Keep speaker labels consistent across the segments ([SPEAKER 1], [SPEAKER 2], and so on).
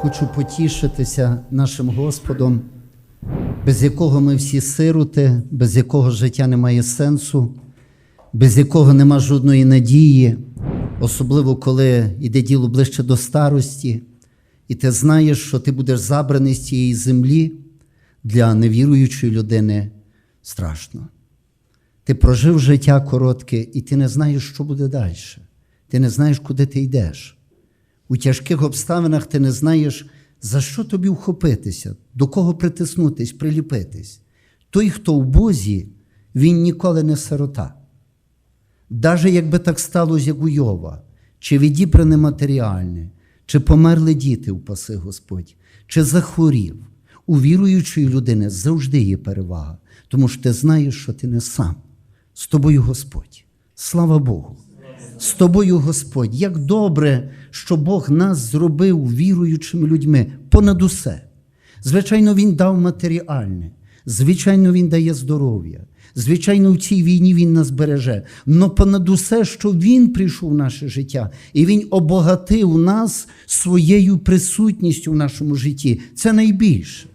[SPEAKER 1] Хочу потішитися нашим Господом, без якого ми всі сироти, без якого життя не має сенсу, без якого нема жодної надії, особливо коли йде діло ближче до старості, і ти знаєш, що ти будеш забраний з цієї землі для невіруючої людини страшно. Ти прожив життя коротке, і ти не знаєш, що буде далі. Ти не знаєш, куди ти йдеш. У тяжких обставинах ти не знаєш, за що тобі вхопитися, до кого притиснутись, приліпитись. Той, хто в Бозі, він ніколи не сирота. Даже якби так сталося, як у Йова, чи відібране матеріальне, чи померли діти, упаси Господь, чи захворів, у віруючої людини завжди є перевага, тому що ти знаєш, що ти не сам. З тобою Господь. Слава Богу. З тобою Господь. Як добре, що Бог нас зробив віруючими людьми понад усе. Звичайно, Він дав матеріальне, звичайно, Він дає здоров'я. Звичайно, в цій війні Він нас береже. Но понад усе, що Він прийшов в наше життя, і Він обогатив нас своєю присутністю в нашому житті. Це найбільше.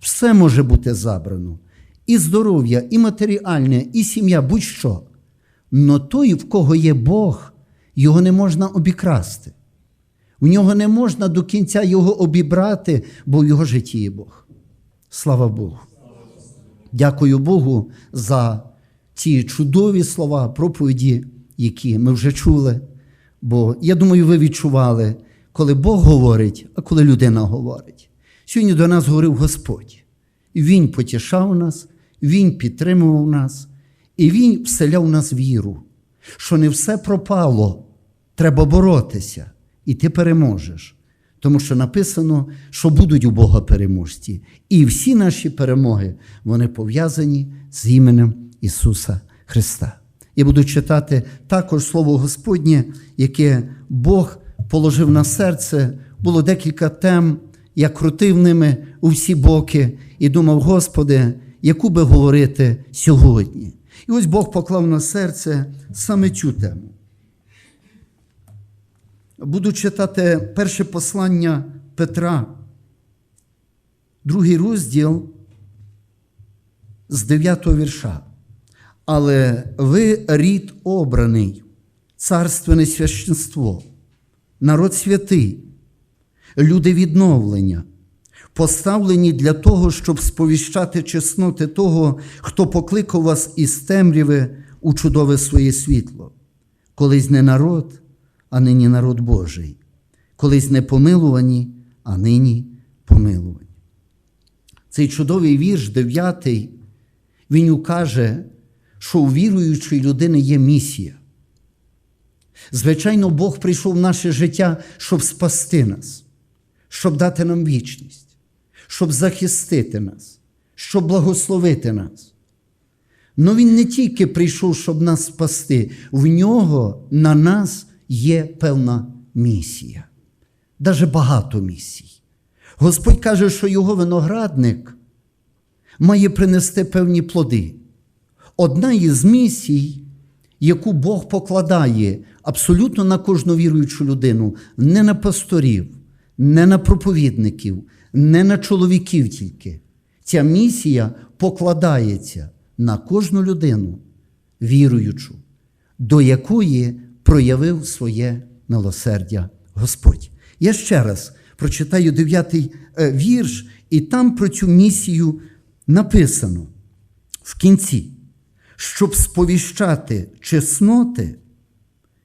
[SPEAKER 1] Все може бути забрано. І здоров'я, і матеріальне, і сім'я, будь-що. Но той, в кого є Бог, його не можна обікрасти. В нього не можна до кінця його обібрати, бо в його житті є Бог. Слава Богу. Дякую Богу за ці чудові слова, проповіді, які ми вже чули. Бо я думаю, ви відчували, коли Бог говорить, а коли людина говорить. Сьогодні до нас говорив Господь. Він потішав нас, Він підтримував нас, і Він вселяв нас віру, що не все пропало, треба боротися, і ти переможеш. Тому що написано, що будуть у Бога переможці. І всі наші перемоги вони пов'язані з іменем Ісуса Христа. Я буду читати також Слово Господнє, яке Бог положив на серце. Було декілька тем, я крутив ними у всі боки і думав, Господи, яку би говорити сьогодні. І ось Бог поклав на серце саме цю тему. Буду читати перше послання Петра, другий розділ з 9 вірша. Але ви рід обраний, царственне священство, народ святий, люди відновлення, поставлені для того, щоб сповіщати чесноти того, хто покликав вас із темряви у чудове своє світло, колись не народ а нині народ Божий, колись не помилувані, а нині помилувані. Цей чудовий вірш, дев'ятий, він укаже, що у віруючої людини є місія. Звичайно, Бог прийшов в наше життя, щоб спасти нас, щоб дати нам вічність, щоб захистити нас, щоб благословити нас. Но Він не тільки прийшов, щоб нас спасти, в нього на нас є певна місія, даже багато місій. Господь каже, що його виноградник має принести певні плоди. Одна із місій, яку Бог покладає абсолютно на кожну віруючу людину, не на пасторів, не на проповідників, не на чоловіків тільки. Ця місія покладається на кожну людину, віруючу, до якої проявив своє милосердя Господь. Я ще раз прочитаю дев'ятий вірш, і там про цю місію написано в кінці, щоб сповіщати чесноти,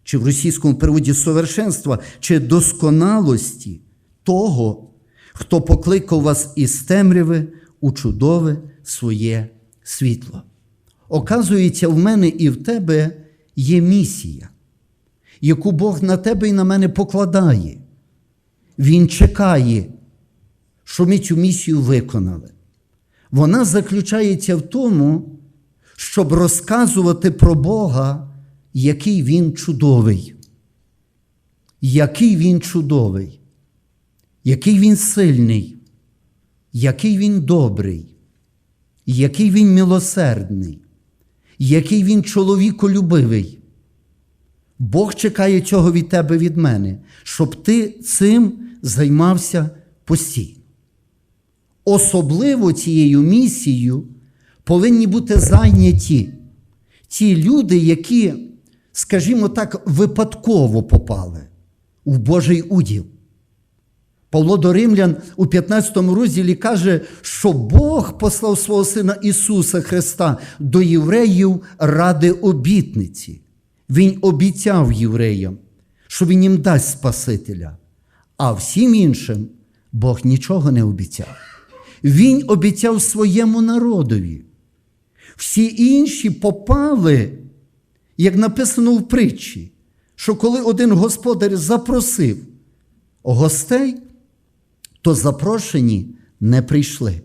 [SPEAKER 1] чи в російському переводі совершенства, чи досконалості того, хто покликав вас із темряви у чудове своє світло. Оказується, в мене і в тебе є місія яку Бог на тебе і на мене покладає. Він чекає, що ми цю місію виконали. Вона заключається в тому, щоб розказувати про Бога, який Він чудовий, який Він чудовий, який Він сильний, який Він добрий, який Він милосердний, який Він чоловіколюбивий. Бог чекає цього від тебе від мене, щоб ти цим займався постійно. Особливо цією місією повинні бути зайняті ті люди, які, скажімо так, випадково попали в Божий уділ. Павло до Римлян у 15 розділі каже, що Бог послав свого Сина Ісуса Христа до євреїв ради обітниці. Він обіцяв євреям, що Він їм дасть Спасителя, а всім іншим Бог нічого не обіцяв. Він обіцяв своєму народові. Всі інші попали, як написано в притчі, що коли один господар запросив гостей, то запрошені не прийшли.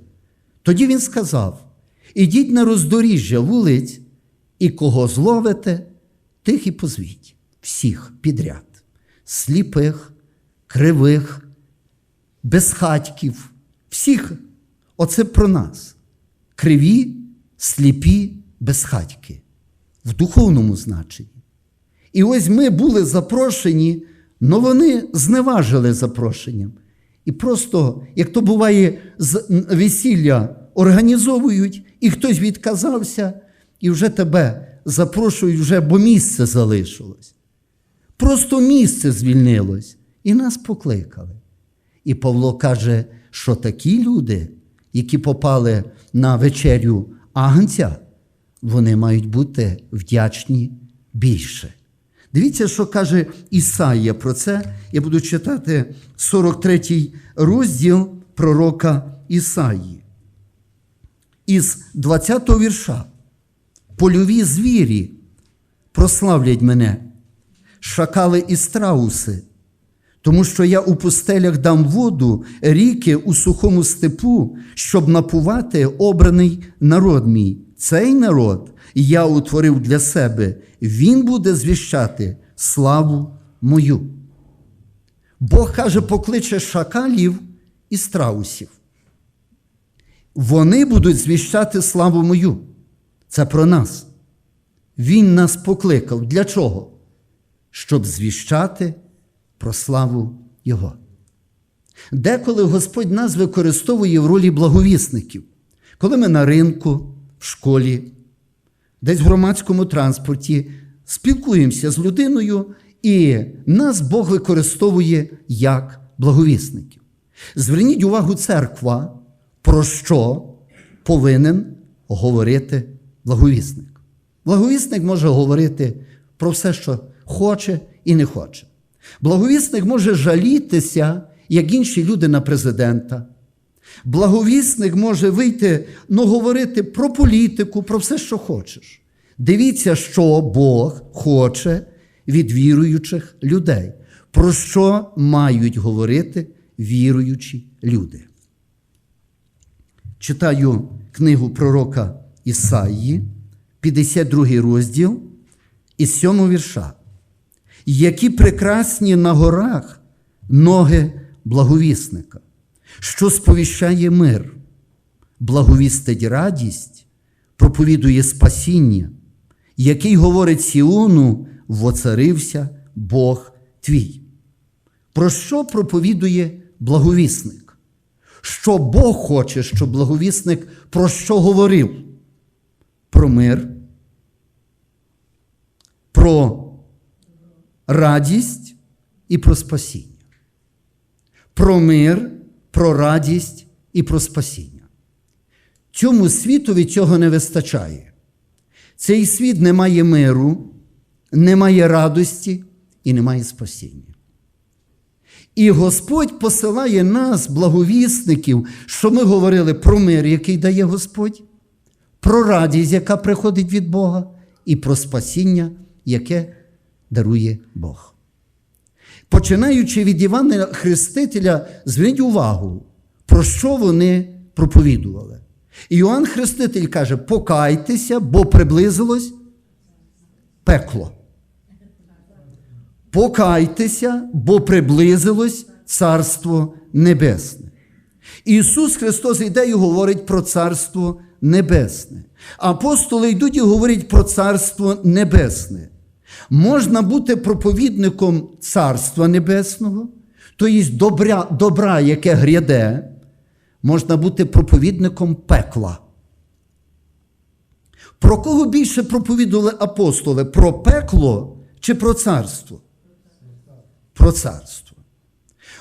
[SPEAKER 1] Тоді він сказав: ідіть на роздоріжжя вулиць, і кого зловите, тих і позвіть, всіх підряд, сліпих, кривих, безхатьків, всіх. Оце про нас. Криві, сліпі, безхатьки в духовному значенні. І ось ми були запрошені, але вони зневажили запрошенням. І просто, як то буває, весілля організовують, і хтось відказався, і вже тебе запрошують, вже, бо місце залишилось. Просто місце звільнилось, і нас покликали. І Павло каже, що такі люди, які попали на вечерю Агнця, вони мають бути вдячні більше. Дивіться, що каже Ісаїя про це. Я буду читати 43 розділ пророка Ісаї. Із 20 го вірша. Польові звірі прославлять мене, шакали і страуси, тому що я у пустелях дам воду, ріки у сухому степу, щоб напувати обраний народ мій. Цей народ я утворив для себе, він буде звіщати славу мою. Бог каже, покличе шакалів і страусів. Вони будуть звіщати славу мою. Це про нас. Він нас покликав. Для чого? Щоб звіщати про славу Його. Деколи Господь нас використовує в ролі благовісників, коли ми на ринку, школі, десь в громадському транспорті спілкуємося з людиною, і нас Бог використовує як благовісників. Зверніть увагу, церква, про що повинен говорити благовісник. Благовісник може говорити про все, що хоче і не хоче. Благовісник може жалітися, як інші люди на президента. Благовісник може вийти, ну, говорити про політику, про все, що хочеш. Дивіться, що Бог хоче від віруючих людей, про що мають говорити віруючі люди. Читаю книгу пророка Ісаї, 52 розділ із 7 вірша. Які прекрасні на горах ноги благовісника, що сповіщає мир, благовістить радість, проповідує спасіння, який говорить Сіону, воцарився Бог твій. Про що проповідує благовісник? Що Бог хоче, щоб благовісник про що говорив? Про мир, про радість і про спасіння. Про мир, про радість і про спасіння. Цьому світові цього не вистачає. Цей світ не має миру, не має радості і не має спасіння. І Господь посилає нас, благовісників, що ми говорили про мир, який дає Господь, про радість, яка приходить від Бога, і про спасіння, яке дарує Бог. Починаючи від Івана Хрестителя, зверніть увагу, про що вони проповідували. Іоанн Хреститель каже: покайтеся, бо приблизилось пекло. Покайтеся, бо приблизилось Царство Небесне. Ісус Христос йде і говорить про Царство Небесне. Апостоли йдуть і говорять про Царство Небесне. Можна бути проповідником Царства Небесного, Тобто добра, добра, яке гряде, можна бути проповідником пекла. Про кого більше проповідували апостоли? Про пекло чи про царство? Про царство.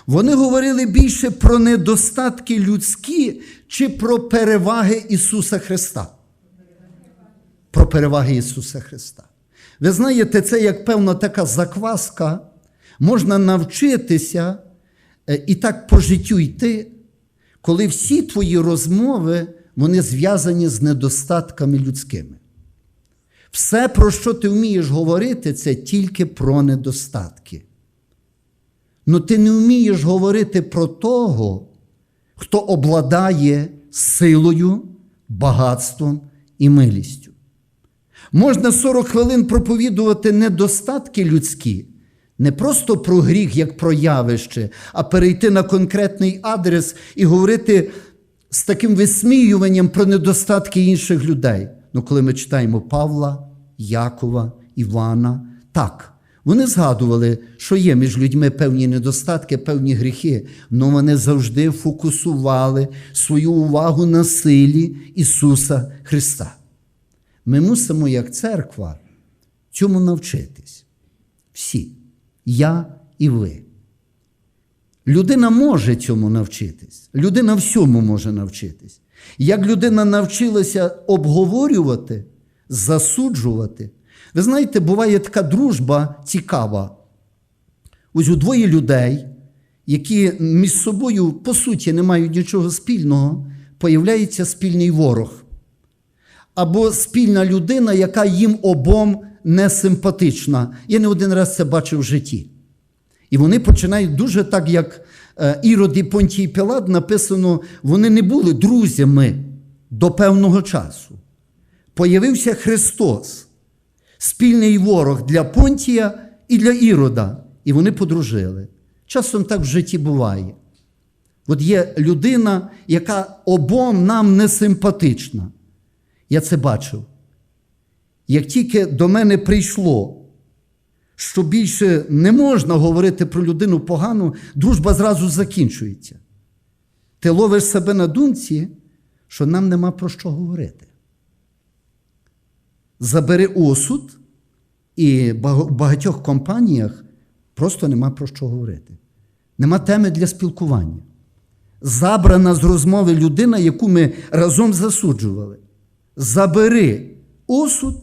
[SPEAKER 1] Вони говорили більше про недостатки людські чи про переваги Ісуса Христа. Про переваги Ісуса Христа. Ви знаєте, це як певна така закваска, можна навчитися е, і так по життю йти, коли всі твої розмови вони зв'язані з недостатками людськими. Все, про що ти вмієш говорити, це тільки про недостатки. Ну ти не вмієш говорити про того, хто обладає силою, багатством і милістю. Можна 40 хвилин проповідувати недостатки людські, не просто про гріх, як про явище, а перейти на конкретний адрес і говорити з таким висміюванням про недостатки інших людей. Ну, коли ми читаємо Павла, Якова, Івана, так. Вони згадували, що є між людьми певні недостатки, певні гріхи, але вони завжди фокусували свою увагу на силі Ісуса Христа. Ми мусимо, як церква, цьому навчитись. Всі, я і ви. Людина може цьому навчитись. Людина всьому може навчитись. Як людина навчилася обговорювати, засуджувати. Ви знаєте, буває така дружба цікава. Ось у двоє людей, які між собою, по суті, не мають нічого спільного, появляється спільний ворог. Або спільна людина, яка їм обом не симпатична. Я не один раз це бачив в житті. І вони починають дуже так, як е, Ірод і Понтій Пілат написано, вони не були друзями до певного часу. Появився Христос, спільний ворог для Понтія і для Ірода. І вони подружили. Часом так в житті буває. От є людина, яка обом нам не симпатична. Я це бачив. Як тільки до мене прийшло, що більше не можна говорити про людину погану, дружба зразу закінчується. Ти ловиш себе на думці, що нам нема про що говорити. Забери осуд, і в багатьох компаніях просто нема про що говорити. Нема теми для спілкування. Забрана з розмови людина, яку ми разом засуджували. Забери осуд,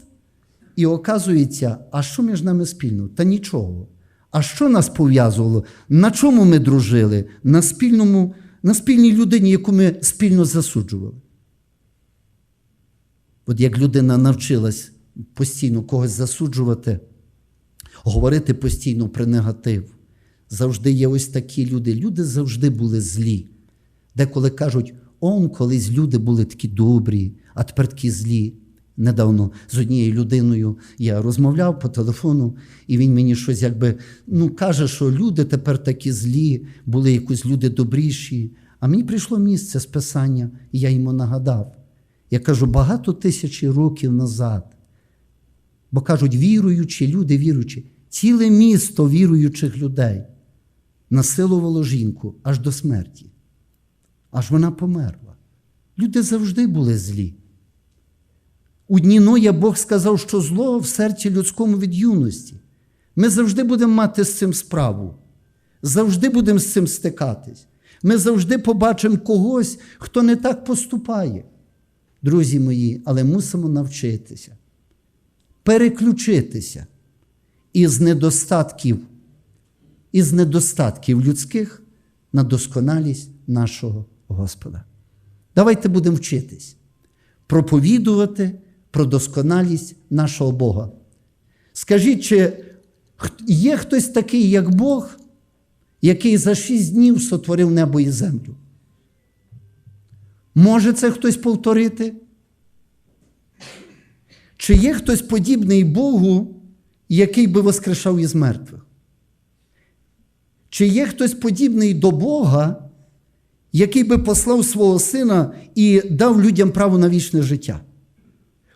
[SPEAKER 1] і оказується, а що між нами спільно? Та нічого. А що нас пов'язувало? На чому ми дружили? На спільному, на спільній людині, яку ми спільно засуджували. От як людина навчилась постійно когось засуджувати, говорити постійно про негатив. Завжди є ось такі люди. Люди завжди були злі. Деколи кажуть, он колись люди були такі добрі, а тепер такі злі. Недавно з однією людиною я розмовляв по телефону, і він мені щось якби ну, каже, що люди тепер такі злі, були якось люди добріші. А мені прийшло місце з писання, і я йому нагадав. Я кажу, багато тисяч років назад. Бо кажуть, віруючі, люди віруючі, ціле місто віруючих людей насилувало жінку аж до смерті, аж вона померла. Люди завжди були злі. У дні Ноя Бог сказав, що зло в серці людському від юності. Ми завжди будемо мати з цим справу, завжди будемо з цим стикатись. Ми завжди побачимо когось, хто не так поступає. Друзі мої, але мусимо навчитися, переключитися із недостатків, із недостатків людських на досконалість нашого Господа. Давайте будемо вчитись, проповідувати про досконалість нашого Бога. Скажіть, чи є хтось такий, як Бог, який за шість днів сотворив небо і землю? Може це хтось повторити? Чи є хтось подібний Богу, який би воскрешав із мертвих? Чи є хтось подібний до Бога, який би послав свого сина і дав людям право на вічне життя?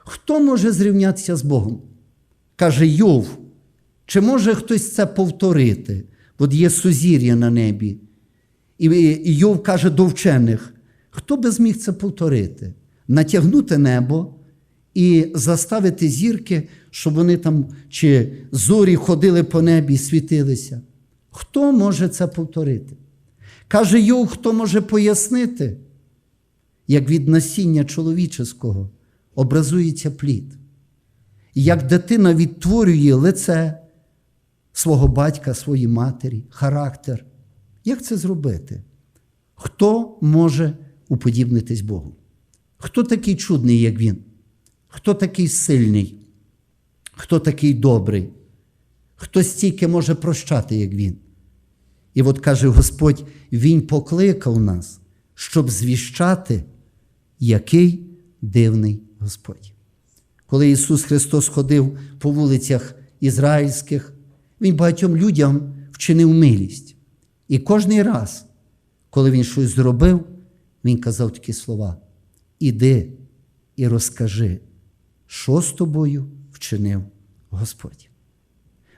[SPEAKER 1] Хто може зрівнятися з Богом? Каже Йов, чи може хтось це повторити? От є сузір'я на небі. І Йов каже до вчених, хто би зміг це повторити? Натягнути небо і заставити зірки, щоб вони там чи зорі ходили по небі світилися. Хто може це повторити? Каже Йов, хто може пояснити, як від насіння чоловічого образується плід, як дитина відтворює лице свого батька, своїй матері, характер. Як це зробити? Хто може уподібнитись Богу? Хто такий чудний, як він? Хто такий сильний? Хто такий добрий? Хто стільки може прощати, як він? І от каже Господь, Він покликав нас, щоб звіщати, який дивний Господь. Коли Ісус Христос ходив по вулицях ізраїльських, Він багатьом людям вчинив милість. І кожний раз, коли він щось зробив, він казав такі слова: Іди і розкажи, що з тобою вчинив Господь.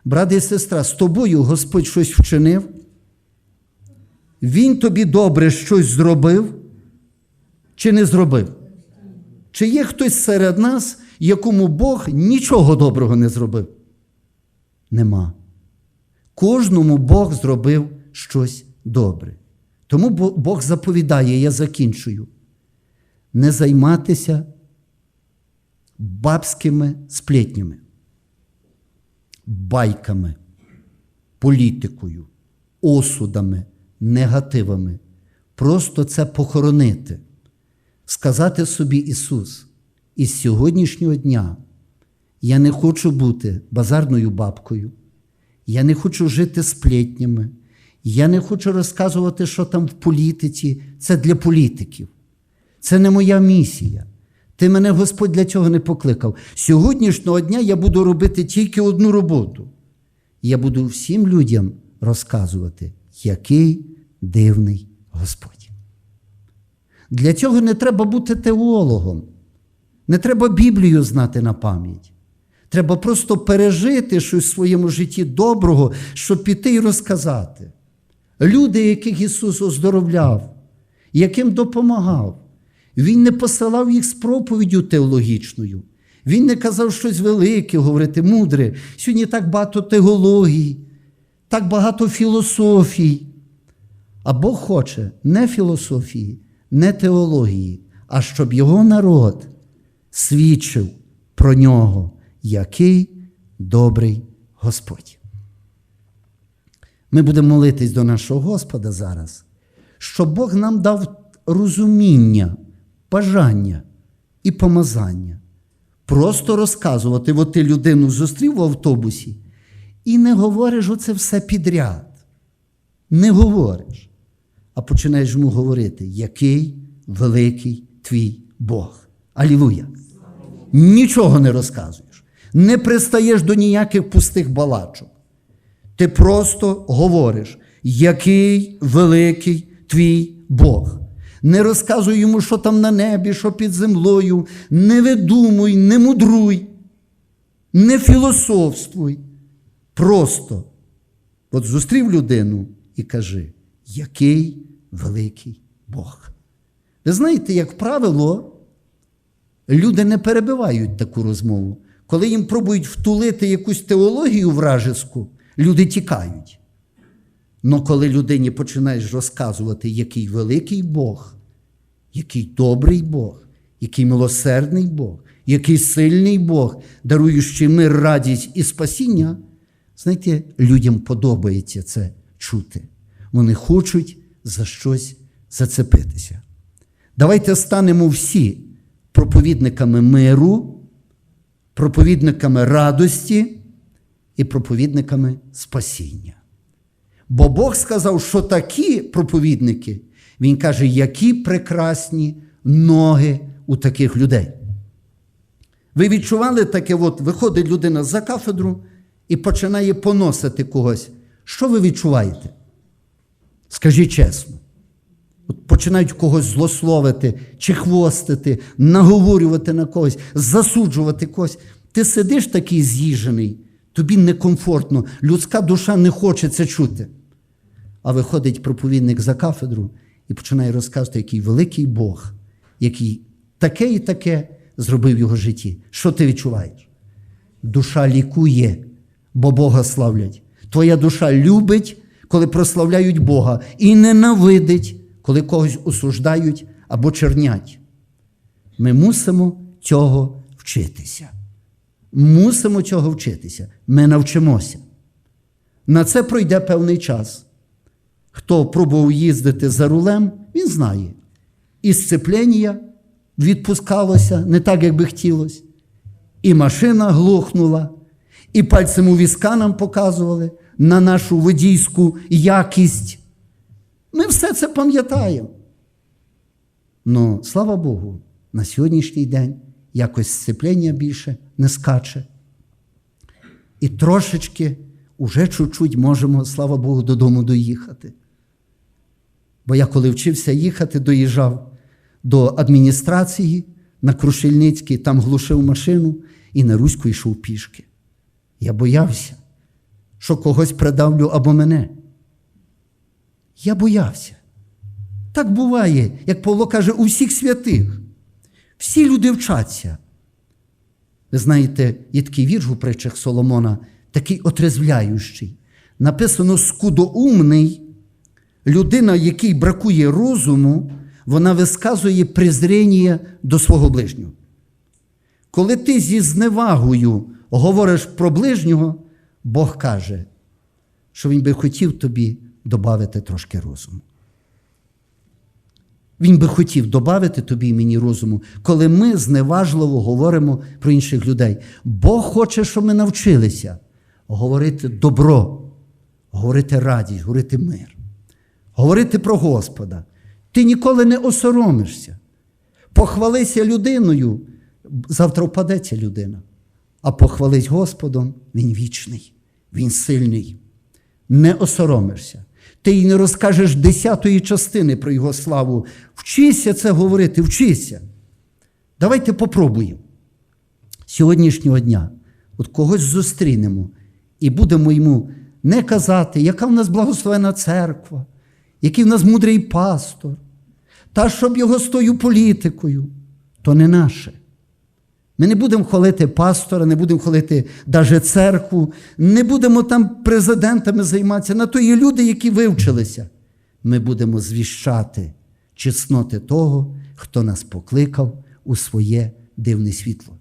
[SPEAKER 1] Брат і сестра, з тобою Господь щось вчинив. Він тобі добре щось зробив чи не зробив? Чи є хтось серед нас, якому Бог нічого доброго не зробив? Нема. Кожному Бог зробив щось добре. Тому Бог заповідає, я закінчую, не займатися бабськими сплетнями, байками, політикою, осудами, негативами. Просто це похоронити, сказати собі Ісус, із сьогоднішнього дня я не хочу бути базарною бабкою. Я не хочу жити сплетнями. Я не хочу розказувати, що там в політиці. Це для політиків. Це не моя місія. Ти мене Господь для цього не покликав. Сьогоднішнього дня я буду робити тільки одну роботу. Я буду всім людям розказувати, який дивний Господь. Для цього не треба бути теологом, не треба Біблію знати на пам'ять. Треба просто пережити щось в своєму житті доброго, щоб піти і розказати. Люди, яких Ісус оздоровляв, яким допомагав, Він не посилав їх з проповіддю теологічною. Він не казав щось велике, говорити мудре. Сьогодні так багато теології, так багато філософій. А Бог хоче не філософії, не теології, а щоб його народ свідчив про нього який добрий Господь. Ми будемо молитись до нашого Господа зараз, щоб Бог нам дав розуміння, бажання і помазання. Просто розказувати, от ти людину зустрів в автобусі і не говориш оце все підряд. Не говориш, а починаєш йому говорити, який великий твій Бог. Алілуя! Нічого не розказуєш не пристаєш до ніяких пустих балачок. Ти просто говориш, який великий твій Бог. Не розказуй йому, що там на небі, що під землею. Не видумуй, не мудруй, не філософствуй. Просто от зустрів людину і кажи, який великий Бог. Ви знаєте, як правило, люди не перебивають таку розмову. Коли їм пробують втулити якусь теологію вражеську, люди тікають. Но коли людині починаєш розказувати, який великий Бог, який добрий Бог, який милосердний Бог, який сильний Бог, даруючий мир, радість і спасіння, знаєте, людям подобається це чути. Вони хочуть за щось зацепитися. Давайте станемо всі проповідниками миру проповідниками радості і проповідниками спасіння. Бо Бог сказав, що такі проповідники, Він каже, які прекрасні ноги у таких людей. Ви відчували таке, от виходить людина за кафедру і починає поносити когось. Що ви відчуваєте? Скажіть чесно. От Починають когось злословити, чи хвостити, наговорювати на когось, засуджувати когось. Ти сидиш такий з'їжений, тобі некомфортно, людська душа не хоче це чути. А виходить проповідник за кафедру і починає розказувати, який великий Бог, який таке і таке зробив в його житті. Що ти відчуваєш? Душа лікує, бо Бога славлять. Твоя душа любить, коли прославляють Бога, і ненавидить, коли когось осуждають або чернять. Ми мусимо цього вчитися. Мусимо цього вчитися. Ми навчимося. На це пройде певний час. Хто пробував їздити за рулем, він знає. І сцеплення відпускалося не так, як би хотілося. І машина глухнула, і пальцем у візка нам показували на нашу водійську якість. Ми все це пам'ятаємо. Ну, слава Богу, на сьогоднішній день якось сцеплення більше не скаче. І трошечки, уже чуть-чуть можемо, слава Богу, додому доїхати. Бо я, коли вчився їхати, доїжджав до адміністрації на Крушельницький, там глушив машину і на Руську йшов пішки. Я боявся, що когось придавлю або мене. Я боявся. Так буває, як Павло каже, у всіх святих. Всі люди вчаться. Ви знаєте, є такий вірш у притчах Соломона, такий отрезвляючий. Написано скудоумний, людина, якій бракує розуму, вона висказує презріння до свого ближнього. Коли ти зі зневагою говориш про ближнього, Бог каже, що Він би хотів тобі додати трошки розуму. Він би хотів додати тобі і мені розуму, коли ми зневажливо говоримо про інших людей. Бог хоче, щоб ми навчилися говорити добро, говорити радість, говорити мир, говорити про Господа. Ти ніколи не осоромишся. Похвалися людиною, завтра впадеться людина. А похвались Господом, Він вічний, Він сильний. Не осоромишся. Ти й не розкажеш десятої частини про Його славу. Вчися це говорити, вчися. Давайте попробуємо. Сьогоднішнього дня от когось зустрінемо і будемо йому не казати, яка в нас благословена церква, який в нас мудрий пастор, та щоб його з тою політикою, то не наше. Ми не будемо хвалити пастора, не будемо хвалити навіть церкву, не будемо там президентами займатися. На то є люди, які вивчилися. Ми будемо звіщати чесноти того, хто нас покликав у своє дивне світло.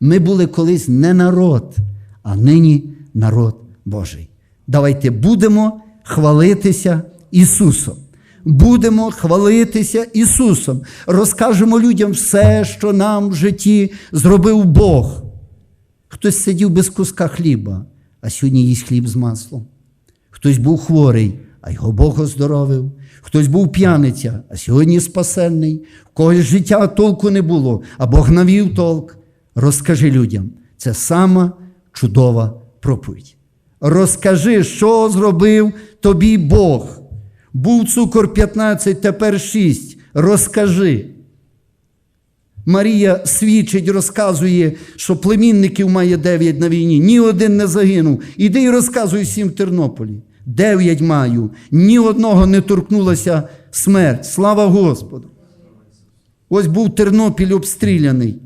[SPEAKER 1] Ми були колись не народ, а нині народ Божий. Давайте будемо хвалитися Ісусом. Будемо хвалитися Ісусом, розкажемо людям все, що нам в житті зробив Бог. Хтось сидів без куска хліба, а сьогодні їсть хліб з маслом. Хтось був хворий, а його Бог оздоровив. Хтось був п'яниця, а сьогодні спасенний. В когось життя толку не було, а Бог навів толк. Розкажи людям, це сама чудова проповідь. Розкажи, що зробив тобі Бог. Був цукор 15, тепер 6. Розкажи. Марія свідчить, розказує, що племінників має 9 на війні. Ні один не загинув. Іди і розказуй всім в Тернополі. Дев'ять маю. Ні одного не торкнулася смерть. Слава Господу. Ось був Тернопіль обстріляний.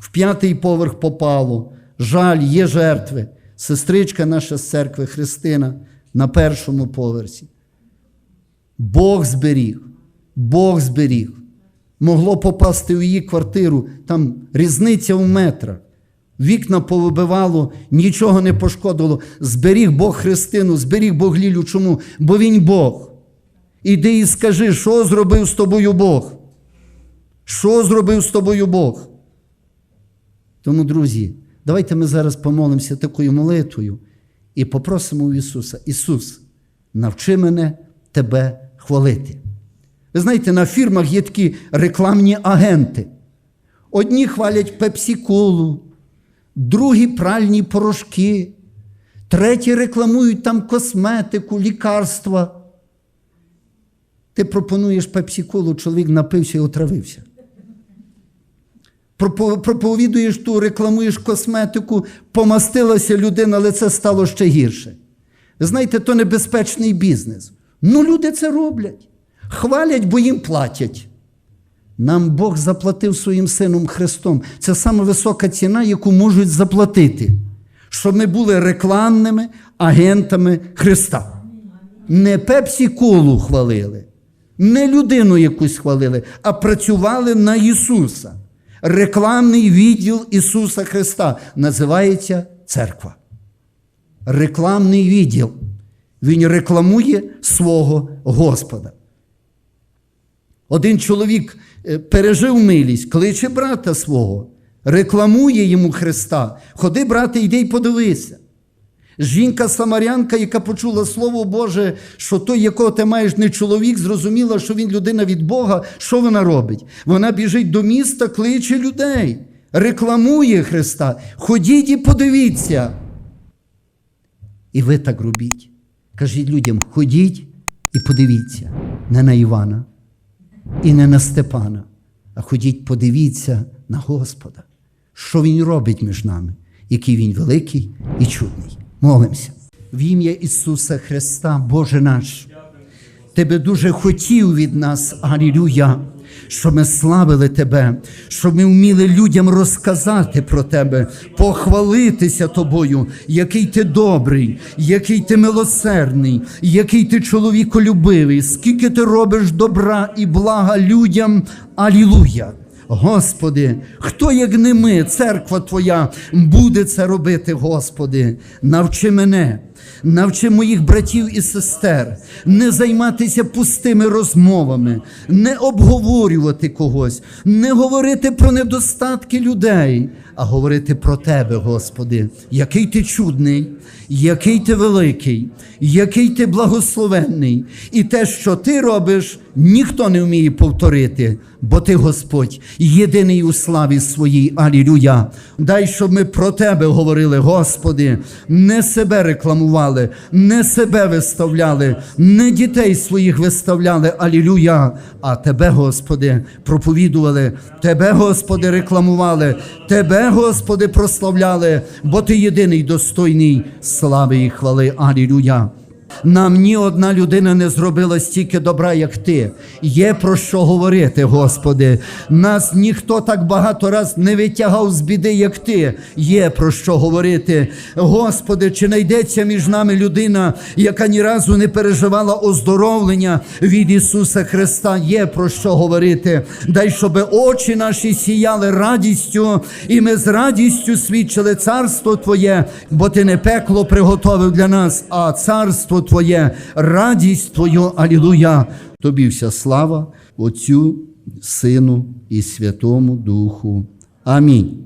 [SPEAKER 1] В п'ятий поверх попало. Жаль, є жертви. Сестричка наша з церкви Христина на першому поверсі. Бог зберіг, Бог зберіг. Могло попасти в її квартиру, там різниця в метрах. Вікна повибивало, нічого не пошкодило. Зберіг Бог Христину, зберіг Бог Лілю. Чому? Бо Він Бог. Іди і скажи, що зробив з тобою Бог? Що зробив з тобою Бог? Тому, друзі, давайте ми зараз помолимося такою молитвою і попросимо у Ісуса: Ісус, навчи мене тебе хвалити. Ви знаєте, на фірмах є такі рекламні агенти. Одні хвалять пепсі-колу, другі пральні порошки, треті рекламують там косметику, лікарства. Ти пропонуєш пепсі-колу, чоловік напився і отравився. Проповідуєш ту, рекламуєш косметику, помастилася людина, але це стало ще гірше. Ви знаєте, то небезпечний бізнес. Ну, люди це роблять. Хвалять, бо їм платять. Нам Бог заплатив своїм Сином Христом. Це саме висока ціна, яку можуть заплатити, щоб ми були рекламними агентами Христа. Не пепсі колу хвалили, не людину якусь хвалили, а працювали на Ісуса. Рекламний відділ Ісуса Христа називається церква. Рекламний відділ. Він рекламує свого Господа. Один чоловік е, пережив милість, кличе брата свого, рекламує йому Христа. Ходи, брате, йди й подивися. Жінка Самарянка, яка почула Слово Боже, що той, якого ти маєш не чоловік, зрозуміла, що він людина від Бога. Що вона робить? Вона біжить до міста, кличе людей, рекламує Христа. Ходіть і подивіться. І ви так робіть. Кажіть людям, ходіть і подивіться не на Івана і не на Степана, а ходіть, подивіться на Господа, що Він робить між нами, який Він великий і чудний. Молимося. В ім'я Ісуса Христа, Боже наш, Ти би дуже хотів від нас, Алілюя, щоб ми славили Тебе, щоб ми вміли людям розказати про Тебе, похвалитися Тобою, який ти добрий, який ти милосердний, який ти чоловіколюбивий, скільки ти робиш добра і блага людям. Алілуя! Господи, хто як не ми, церква Твоя, буде це робити, Господи, навчи мене, навчи моїх братів і сестер не займатися пустими розмовами, не обговорювати когось, не говорити про недостатки людей, а говорити про Тебе, Господи, який ти чудний, який ти великий, який ти благословенний, і те, що ти робиш, ніхто не вміє повторити, бо ти, Господь, єдиний у славі своїй. Алілюя. Дай, щоб ми про Тебе говорили, Господи, не себе рекламували, не себе виставляли, не дітей своїх виставляли, алілюя, а Тебе, Господи, проповідували, Тебе, Господи, рекламували, Тебе, Господи, прославляли, бо Ти єдиний достойний слави і хвали. Алілюя. Нам ні одна людина не зробила стільки добра, як ти. Є про що говорити, Господи. Нас ніхто так багато раз не витягав з біди, як ти. Є про що говорити. Господи, чи знайдеться між нами людина, яка ні разу не переживала оздоровлення від Ісуса Христа? Є про що говорити. Дай, щоб очі наші сіяли радістю, і ми з радістю свідчили царство Твоє, бо Ти не пекло приготовив для нас, а царство Твоє, радість Твою, Алілуя. Тобі вся слава Отцю, Сину і Святому Духу. Амінь.